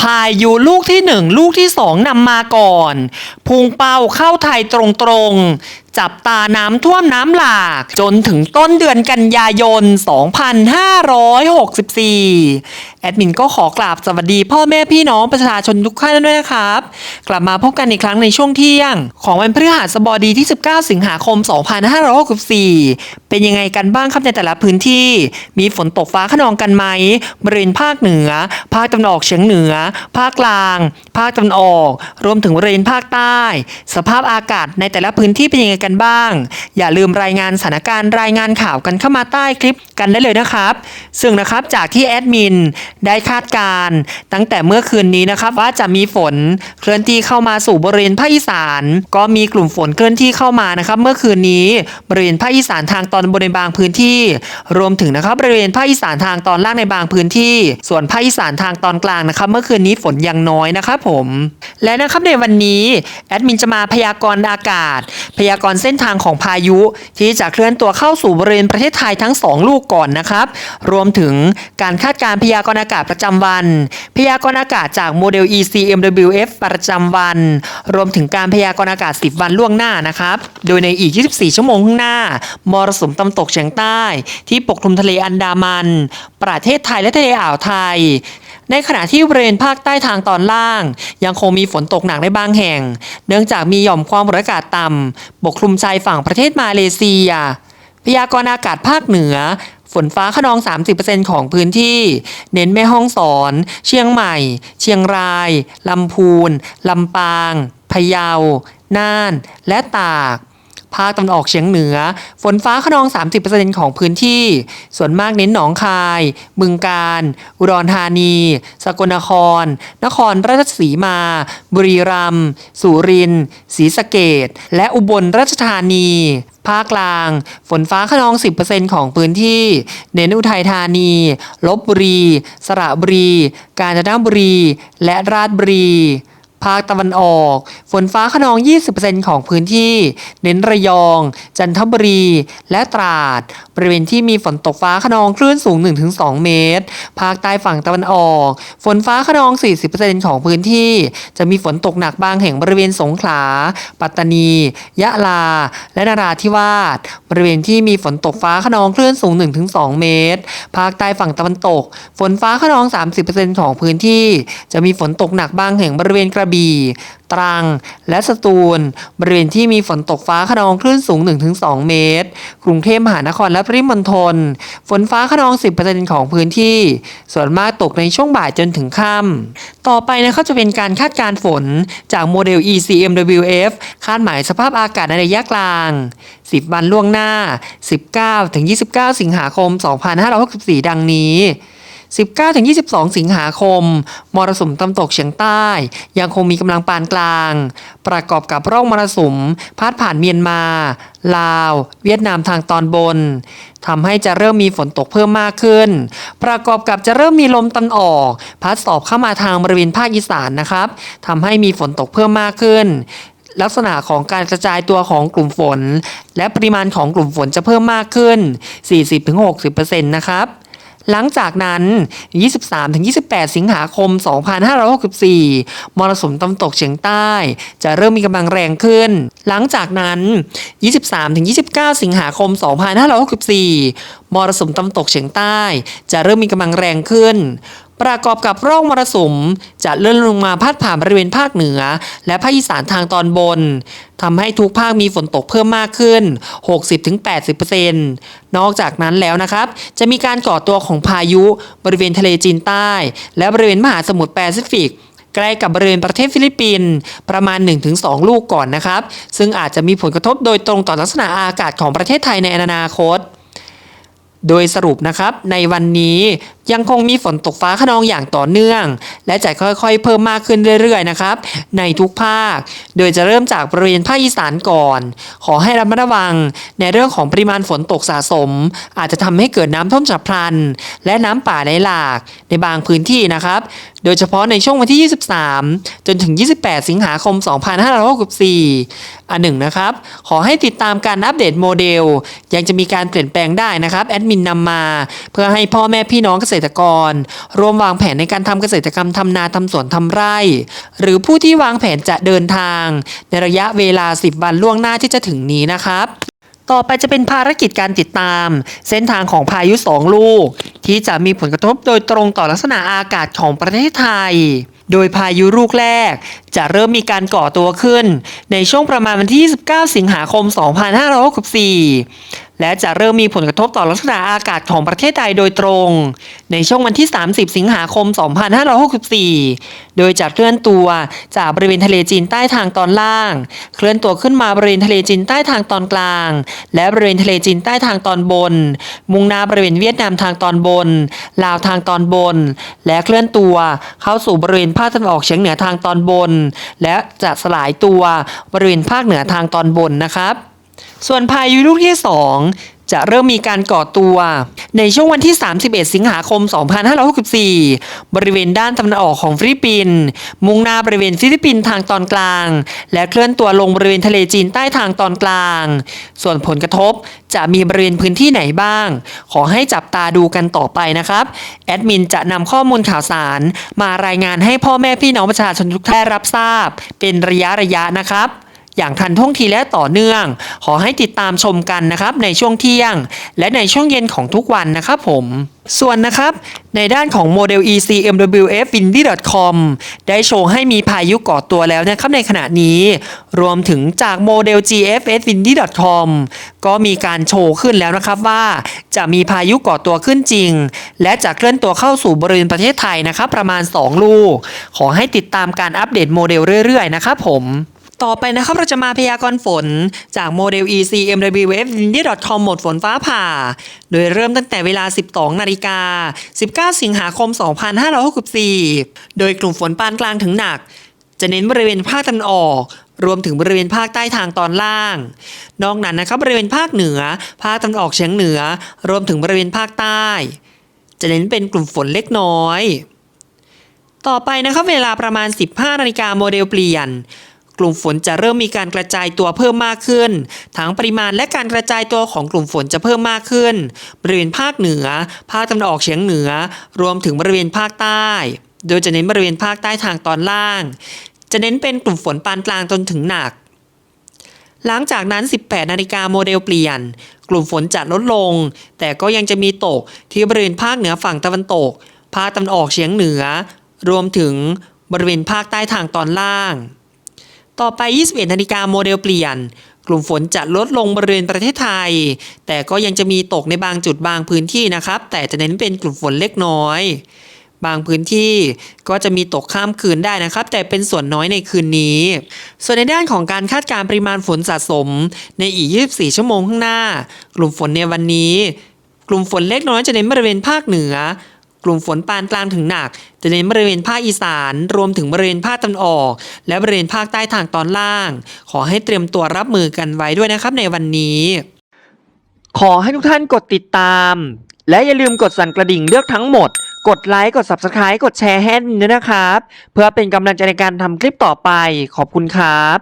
พายุลูกที่หนึ่งลูกที่สองนำมาก่อนพุงเป้าเข้าไทยตรงๆ จับตาน้ำท่วมน้ำหลาก จนถึงต้นเดือนกันยายน 2564 แอดมินก็ขอกราบสวัสดีพ่อแม่พี่น้องประชาชนทุกท่านด้วยนะครับ กลับมาพบกันอีกครั้งในช่วงเที่ยง ของวันพฤหัสบดีที่ 19 สิงหาคม 2564 เป็นยังไงกันบ้างครับในแต่ละพื้นที่ มีฝนตกฟ้าขนองกันไหมบริเวณภาคเหนือ ภาคตะวันออกเฉียงเหนือ ภาคกลาง ภาคตะวันออก รวมถึงบริเวณภาคใต้สภาพอากาศในแต่ละพื้นที่เป็นยังไงกันบ้าง อย่าลืมรายงานสถานการณ์รายงานข่าวกันเข้ามาใต้คลิปกันได้เลยนะครับ ซึ่งนะครับจากที่แอดมินได้คาดการณ์ตั้งแต่เมื่อคืนนี้นะครับว่าจะมีฝนเคลื่อนที่เข้ามาสู่บริเวณภาคอีสาน ก็มีกลุ่มฝนเคลื่อนที่เข้ามานะครับ เมื่อคืนนี้บริเวณภาคอีสานทางตอนบนในบางพื้นที่ รวมถึงนะครับบริเวณภาคอีสานทางตอนล่างในบางพื้นที่ ส่วนภาคอีสานทางตอนกลางนะครับ เมื่อคืนนี้ฝนยังน้อยนะครับผม และนะครับในวันนี้แอดมินจะมาพยากรณ์อากาศ พยากรณ์เส้นทางของพายุ ที่จะเคลื่อนตัวเข้าสู่บริเวณประเทศไทยทั้ง 2 ลูกก่อนนะครับ รวมถึงการคาดการณ์พยากรณ์อากาศประจำวัน พยากรณ์อากาศจากโมเดล ECMWF ประจำวัน รวมถึงการพยากรณ์อากาศ 10 วันล่วงหน้านะครับ โดยในอีก 24 ชั่วโมงข้างหน้ามรสุมตะวันตกเฉียงใต้ ที่ปกคลุมทะเลอันดามัน ประเทศไทยและทะเลอ่าวไทย ในขณะที่บริเวณภาคใต้ทางตอนล่าง ยังคงมีฝนตกหนักในบางแห่ง เนื่องจากมีหย่อมความกดอากาศต่ำปกคลุมชายฝั่งประเทศมาเลเซีย พยากรณ์อากาศภาคเหนือ ฝนฟ้าขนอง 30%ของพื้นที่ เน้นแม่ห้องสอน เชียงใหม่ เชียงราย ลำพูน ลำปาง พะเยา น่าน และตาก ภาคตะวันออกเฉียงเหนือ ฝนฟ้าขนอง 30%ของพื้นที่ ส่วนมากเน้นหนองคาย บึงกาฬอุดรธานี สกลนคร นครราชสีมา บุรีรัมย์ สุรินทร์ ศรีสะเกดและอุบลราชธานีภาคกลาง ฝนฟ้าขนอง 10%ของพื้นที่ เน้นอุทัยธานี ลบบุรี สระบุรี กาญจนบุรี และราชบุรี ภาคตะวันออก ฝนฟ้าขนอง 20%ของพื้นที่ เน้นระยอง จันทบุรี และตราด บริเวณที่มีฝนตกฟ้าขนองคลื่นสูง 1-2 เมตร ภาคใต้ฝั่งตะวันออก ฝนฟ้าขนอง 40%ของพื้นที่ จะมีฝนตกหนักบางแห่งบริเวณสงขลา ปัตตานี ยะลา และนราธิวาส บริเวณที่มีฝนตกฟ้าขนองคลื่นสูง 1-2 เมตร ภาคใต้ฝั่งตะวันตก ฝนฟ้าขนอง 30%ของพื้นที่ จะมีฝนตกหนักบางแห่งบริเวณกระบี่ ตรัง และสตูล บริเวณที่มีฝนตกฟ้าขนองคลื่นสูง 1-2 เมตร กรุงเทพมหานครและปริมณฑลฝนฟ้าขนอง 10%ของพื้นที่ ส่วนมากตกในช่วงบ่ายจนถึงค่ำต่อไปนะครับจะเป็นการคาดการณ์ฝนจากโมเดล ECMWF คาดหมายสภาพอากาศในระยะกลาง 10 วันล่วงหน้า 19-29 สิงหาคม 2564 ดังนี้ 19-22 สิงหาคม มรสุมตะวันตกเฉียงใต้ ยังคงมีกำลังปานกลาง ประกอบกับร่องมรสุมพาดผ่านเมียนมา ลาว เวียดนามทางตอนบนทำให้จะเริ่มมีฝนตกเพิ่มมากขึ้น ประกอบกับจะเริ่มมีลมตะวันออก พัดสอบเข้ามาทางบริเวณภาคอีสานนะครับทำให้มีฝนตกเพิ่มมากขึ้นลักษณะของการกระจายตัวของกลุ่มฝน และปริมาณของกลุ่มฝนจะเพิ่มมากขึ้น 40-60%นะครับ หลังจากนั้น 23-28 สิงหาคม 2564 มรสุมตะวันตกเฉียงใต้ จะเริ่มมีกำลังแรงขึ้น หลังจากนั้น 23-29 สิงหาคม 2564 มรสุมตะวันตกเฉียงใต้ จะเริ่มมีกำลังแรงขึ้น ประกอบกับร่องมรสุมจะเลื่อนลงมาพาดผ่านบริเวณภาคเหนือ และภาคอีสานทางตอนบนทำให้ทุกภาคมีฝนตกเพิ่มมากขึ้น 60-80%นอกจากนั้นแล้วนะครับ จะมีการก่อตัวของพายุบริเวณทะเลจีนใต้ และบริเวณมหาสมุทรแปซิฟิกใกล้กับบริเวณประเทศฟิลิปปินส์ประมาณ 1-2 ลูกก่อนนะครับ ซึ่งอาจจะมีผลกระทบโดยตรงต่อลักษณะอากาศของประเทศไทยในอนาคตโดยสรุปนะครับในวันนี้ ยังคงมีฝนตกฟ้าขนองอย่างต่อเนื่อง และจะค่อยๆ เพิ่มมากขึ้นเรื่อยๆนะครับ ในทุกภาค โดยจะเริ่มจากบริเวณภาคอีสานก่อน ขอให้ระมัดระวัง ในเรื่องของปริมาณฝนตกสะสม อาจจะทำให้เกิดน้ำท่วมฉับพลัน และน้ำป่าไหลหลาก ในบางพื้นที่นะครับ โดยเฉพาะในช่วงวันที่ 23 จนถึง 28 สิงหาคม 2564อันหนึ่งนะครับ ขอให้ติดตามการอัปเดตโมเดล ยังจะมีการเปลี่ยนแปลงได้นะครับแอดมินนำมา เพื่อให้พ่อแม่พี่น้องเกษษตรกรรวมวางแผนในการทำเกษตรกรรมทำนาทำสวนทำไร่ หรือผู้ที่วางแผนจะเดินทาง ในระยะเวลา 10 วันล่วงหน้าที่จะถึงนี้นะครับต่อไปจะเป็นภารกิจการติดตาม เส้นทางของพายุสองลูก ที่จะมีผลกระทบโดยตรงต่อลักษณะอากาศของประเทศไทย โดยพายุลูกแรก จะเริ่มมีการก่อตัวขึ้น ในช่วงประมาณวันที่ 29 สิงหาคม 2564 และจะเริ่มมีผลกระทบต่อลักษณะอากาศของประเทศไทยโดยตรง ในช่วงวันที่ 30 สิงหาคม 2564 โดยจะเคลื่อนตัวจากบริเวณทะเลจีนใต้ทางตอนล่าง เคลื่อนตัวขึ้นมาบริเวณทะเลจีนใต้ทางตอนกลาง และบริเวณทะเลจีนใต้ทางตอนบน มุ่งหน้าบริเวณเวียดนามทางตอนบน ลาวทางตอนบน และเคลื่อนตัวเข้าสู่บริเวณภาคตะวันออกเฉียงเหนือทางตอนบนและจะสลายตัวบริเวณภาคเหนือทางตอนบนนะครับ ส่วนพายุลูกที่ 2 จะเริ่มมีการก่อตัว ในช่วงวันที่ 31 สิงหาคม 2564 บริเวณด้านตะวันออกของฟิลิปปินส์มุ่งหน้าบริเวณฟิลิปปินส์ทางตอนกลาง และเคลื่อนตัวลงบริเวณทะเลจีนใต้ทางตอนกลาง ส่วนผลกระทบจะมีบริเวณพื้นที่ไหนบ้าง ขอให้จับตาดูกันต่อไปนะครับ แอดมินจะนำข้อมูลข่าวสาร มารายงานให้พ่อแม่พี่น้องประชาชนทุกท่านรับทราบ เป็นระยะระยะๆนะครับ อย่างทันท่วงทีและต่อเนื่อง ขอให้ติดตามชมกันนะครับในช่วงเที่ยง และในช่วงเย็นของทุกวันนะครับผมส่วนนะครับ ในด้านของโมเดล ECMWF Windy.com ได้โชว์ให้มีพายุก่อตัวแล้วนะครับในขณะนี้ รวมถึงจากโมเดล GFS Windy.com ก็มีการโชว์ขึ้นแล้วนะครับว่า จะมีพายุก่อตัวขึ้นจริง และจะเคลื่อนตัวเข้าสู่บริเวณประเทศไทยนะครับ ประมาณ 2 ลูก ขอให้ติดตามการอัปเดตโมเดลเรื่อยๆ นะครับผม ต่อไปนะครับเราจะมาพยากรณ์ฝนจากโมเดล ECMWF Windy.com หมดฝนฟ้าผ่า โดยเริ่มตั้งแต่เวลา 12 นาฬิกา 19 สิงหาคม 2564 โดยกลุ่มฝนปานกลางถึงหนัก จะเน้นบริเวณภาคตะวันออก รวมถึงบริเวณภาคใต้ทางตอนล่าง นอกนั้นนะครับบริเวณภาคเหนือ ภาคตะวันออกเฉียงเหนือ รวมถึงบริเวณภาคใต้ จะเน้นเป็นกลุ่มฝนเล็กน้อย ต่อไปนะครับเวลาประมาณ 15 นาฬิกาโมเดลเปลี่ยน กลุ่มฝนจะเริ่มมีการกระจายตัวเพิ่มมากขึ้น ทั้งปริมาณและการกระจายตัวของกลุ่มฝนจะเพิ่มมากขึ้น บริเวณภาคเหนือ ภาคตะวันออกเฉียงเหนือ รวมถึงบริเวณภาคใต้ โดยจะเน้นบริเวณภาคใต้ทางตอนล่าง จะเน้นเป็นกลุ่มฝนปานกลางจนถึงหนักหลังจากนั้น 18 นาฬิกาโมเดลเปลี่ยน กลุ่มฝนจะลดลง แต่ก็ยังจะมีตกที่บริเวณภาคเหนือฝั่งตะวันตก ภาคตะวันออกเฉียงเหนือ รวมถึงบริเวณภาคใต้ทางตอนล่าง ต่อไป 21 นาฬิกาโมเดลเปลี่ยน กลุ่มฝนจะลดลงบริเวณประเทศไทย แต่ก็ยังจะมีตกในบางจุดบางพื้นที่นะครับ แต่จะเน้นเป็นกลุ่มฝนเล็กน้อย บางพื้นที่ก็จะมีตกข้ามคืนได้นะครับ แต่เป็นส่วนน้อยในคืนนี้ ส่วนในด้านของการคาดการณ์ปริมาณฝนสะสม ในอีก 24 ชั่วโมงข้างหน้า กลุ่มฝนในวันนี้ กลุ่มฝนเล็กน้อยจะเน้นบริเวณภาคเหนือ กลุ่มฝนปานกลางถึงหนัก จะเน้นบริเวณภาคอีสาน รวมถึงบริเวณภาคตะวันออก และบริเวณภาคใต้ทางตอนล่าง ขอให้เตรียมตัวรับมือกันไว้ด้วยนะครับในวันนี้ ขอให้ทุกท่านกดติดตาม และอย่าลืมกดสั่นกระดิ่งเลือกทั้งหมด กดไลค์กด Subscribe กดแชร์ให้ด้วยนะครับ เพื่อเป็นกำลังใจในการทำคลิปต่อไปขอบคุณครับ